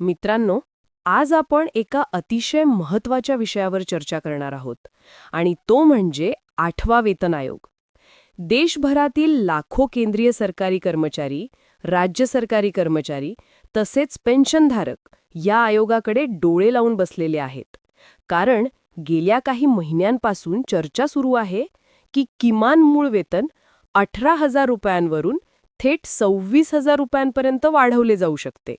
मित्रांनो आज आपण एका अतिशय महत्त्वाच्या विषयावर चर्चा करणार आहोत आणि तो म्हणजे आठवा वेतन आयोग. देशभरातील लाखो केंद्रीय सरकारी कर्मचारी राज्य सरकारी कर्मचारी तसेच पेन्शनधारक या आयोगाकडे डोळे लावून बसलेले आहेत. कारण गेल्या काही महिन्यांपासून चर्चा सुरू आहे की किमान मूळ वेतन अठरा हजार रुपयांवरून थेट सव्वीस हजार रुपयांपर्यंत वाढवले जाऊ शकते.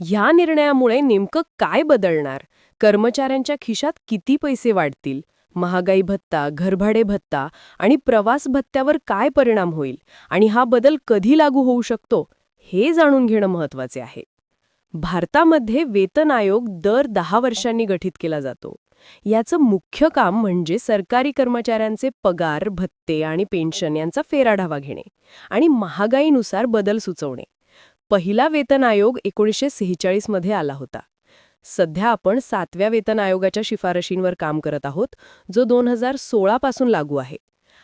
ह्या निर्णयामुळे नेमकं काय बदलणार? कर्मचाऱ्यांच्या खिशात किती पैसे वाढतील? महागाई भत्ता घरभाडे भत्ता आणि प्रवास भत्त्यावर काय परिणाम होईल? आणि हा बदल कधी लागू होऊ शकतो? हे जाणून घेणं महत्त्वाचे आहे. भारतामध्ये वेतन आयोग दर दहा वर्षांनी गठीत केला जातो. याचं मुख्य काम म्हणजे सरकारी कर्मचाऱ्यांचे पगार भत्ते आणि पेन्शन यांचा फेराढावा घेणे आणि महागाईनुसार बदल सुचवणे. पहिला वेतन आयोग एकोणीसशे सेहेचाळीसमध्ये आला होता. सध्या आपण सातव्या वेतन आयोगाच्या शिफारशींवर काम करत आहोत जो दोन हजार सोळा पासून लागू आहे.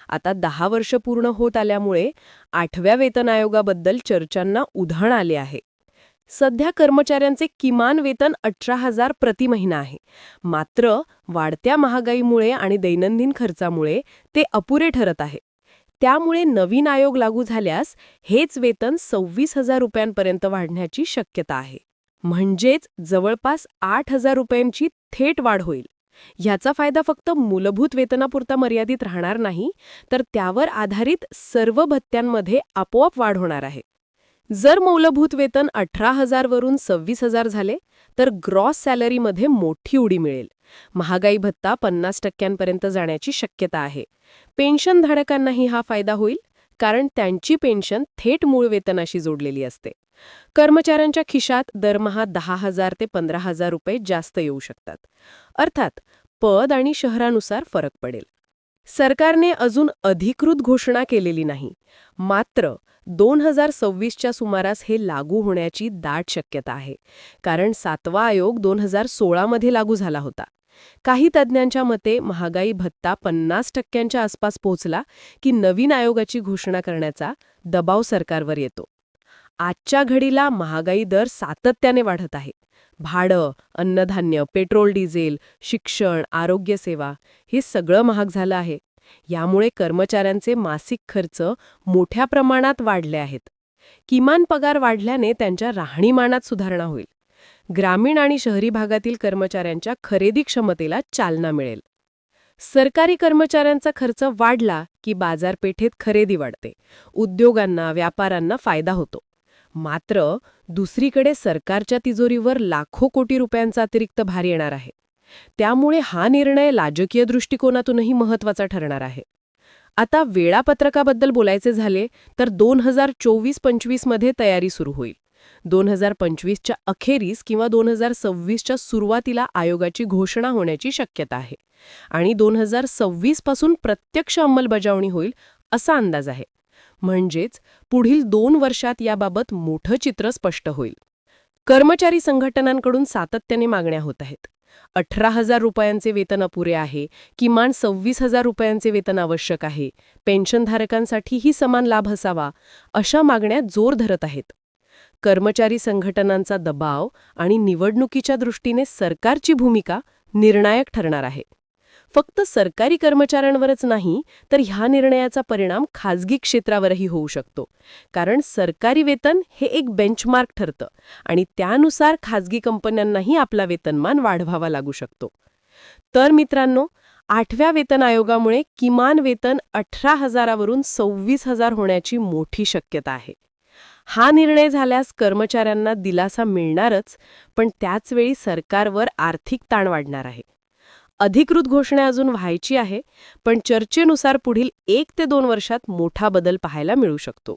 आता दहा वर्ष पूर्ण होत आल्यामुळे आठव्या वेतन आयोगाबद्दल चर्चांना उधाण आले आहे. सध्या कर्मचाऱ्यांचे किमान वेतन अठरा हजार प्रति महिना आहे. मात्र वाढत्या महागाईमुळे आणि दैनंदिन खर्चामुळे ते अपुरे ठरत आहे. त्यामुळे नवीन आयोग लागू झाल्यास हेच वेतन सव्वीस हजार रुपयांपर्यंत वाढण्याची शक्यता आहे. म्हणजेच जवळपास आठ हजार रुपयांची थेट वाढ होईल. ह्याचा फायदा फक्त मूलभूत वेतनापुरता मर्यादित राहणार नाही तर त्यावर आधारित सर्व भत्त्यांमध्ये आपोआप वाढ होणार आहे. जर मूलभूत वेतन अठरा हजारवरून सव्वीस हजार झाले तर ग्रॉस सॅलरीमध्ये मोठी उडी मिळेल. महागाई भत्ता पन्नास टक्क्यांपर्यंत जाण्याची शक्यता आहे. पेन्शन धारकांनाही हा फायदा होईल कारण त्यांची पेन्शन थेट मूळ वेतनाशी जोडलेली असते. कर्मचाऱ्यांच्या खिशात दरमहा दहा हजार ते पंधरा हजार रुपये जास्त येऊ शकतात. अर्थात पद आणि शहरानुसार फरक पडेल. सरकारने अजून अधिकृत घोषणा केलेली नाही. मात्र दोन हजार सव्वीसच्या सुमारास हे लागू होण्याची दाट शक्यता आहे कारण सातवा आयोग दोन हजार सोळामध्ये लागू झाला होता. काही तज्ज्ञांच्या मते महागाई भत्ता पन्नास टक्क्यांच्या आसपास पोहोचला की नवीन आयोगाची घोषणा करण्याचा दबाव सरकारवर येतो. आजच्या घडीला महागाई दर सातत्याने वाढत आहे. भाडं अन्नधान्य पेट्रोल डिझेल शिक्षण आरोग्यसेवा हे सगळं महाग झालं आहे. यामुळे कर्मचाऱ्यांचे मासिक खर्च मोठ्या प्रमाणात वाढले आहेत. किमान पगार वाढल्याने त्यांच्या राहणीमानात सुधारणा होईल. ग्रामीण आणि शहरी भागातील कर्मचाऱ्यांच्या खरेदी क्षमतेला चालना मिळेल. सरकारी कर्मचाऱ्यांचा खर्च वाढला की बाजारपेठेत खरेदी वाढते. उद्योगांना व्यापाऱ्यांना फायदा होतो. मात्र दुसरीकडे सरकारच्या तिजोरीवर लाखो कोटी रुपयांचा अतिरिक्त भार येणार आहे. त्यामुळे हा निर्णय राजकीय दृष्टिकोनातूनही महत्त्वाचा ठरणार आहे. आता वेळापत्रकाबद्दल बोलायचे झाले तर दोन हजार चोवीस पंचवीसमध्ये तयारी सुरू होईल. दोन हजार पंचवीसच्या अखेरीस किंवा दोन हजार सव्वीसच्या सुरुवातीला आयोगाची घोषणा होण्याची शक्यता आहे. आणि दोन हजार सव्वीसपासून प्रत्यक्ष अंमलबजावणी होईल असा अंदाज आहे. म्हणजेच पुढील दोन वर्षात याबाबत मोठं चित्र स्पष्ट होईल. कर्मचारी संघटनांकडून सातत्याने मागण्या होत आहेत. अठरा हजार रुपयांचे वेतन अपुरे आहे. किमान सव्वीस हजार रुपयांचे वेतन आवश्यक आहे. पेन्शनधारकांसाठीही समान लाभ असावा अशा मागण्या जोर धरत आहेत. कर्मचारी संघटनांचा दबाव आणि निवडणुकीच्या दृष्टीने सरकारची भूमिका निर्णायक ठरणार आहे. फक्त सरकारी कर्मचाऱ्यांवरच नाही तर ह्या निर्णयाचा परिणाम खाजगी क्षेत्रावरही होऊ शकतो. कारण सरकारी वेतन हे एक बेंचमार्क ठरतं आणि त्यानुसार खाजगी कंपन्यांनाही आपला वेतनमान वाढवावा लागू शकतो. तर मित्रांनो आठव्या वेतन आयोगामुळे किमान वेतन अठरा हजारावरून सव्वीस हजार होण्याची मोठी शक्यता आहे. हा निर्णय झाल्यास कर्मचाऱ्यांना दिलासा मिळणारच पण त्याचवेळी सरकारवर आर्थिक ताण वाढणार आहे. अधिकृत घोषणा अजून व्हायची आहे पण चर्चेनुसार पुढील एक ते दोन वर्षात मोठा बदल पाहायला मिळू शकतो.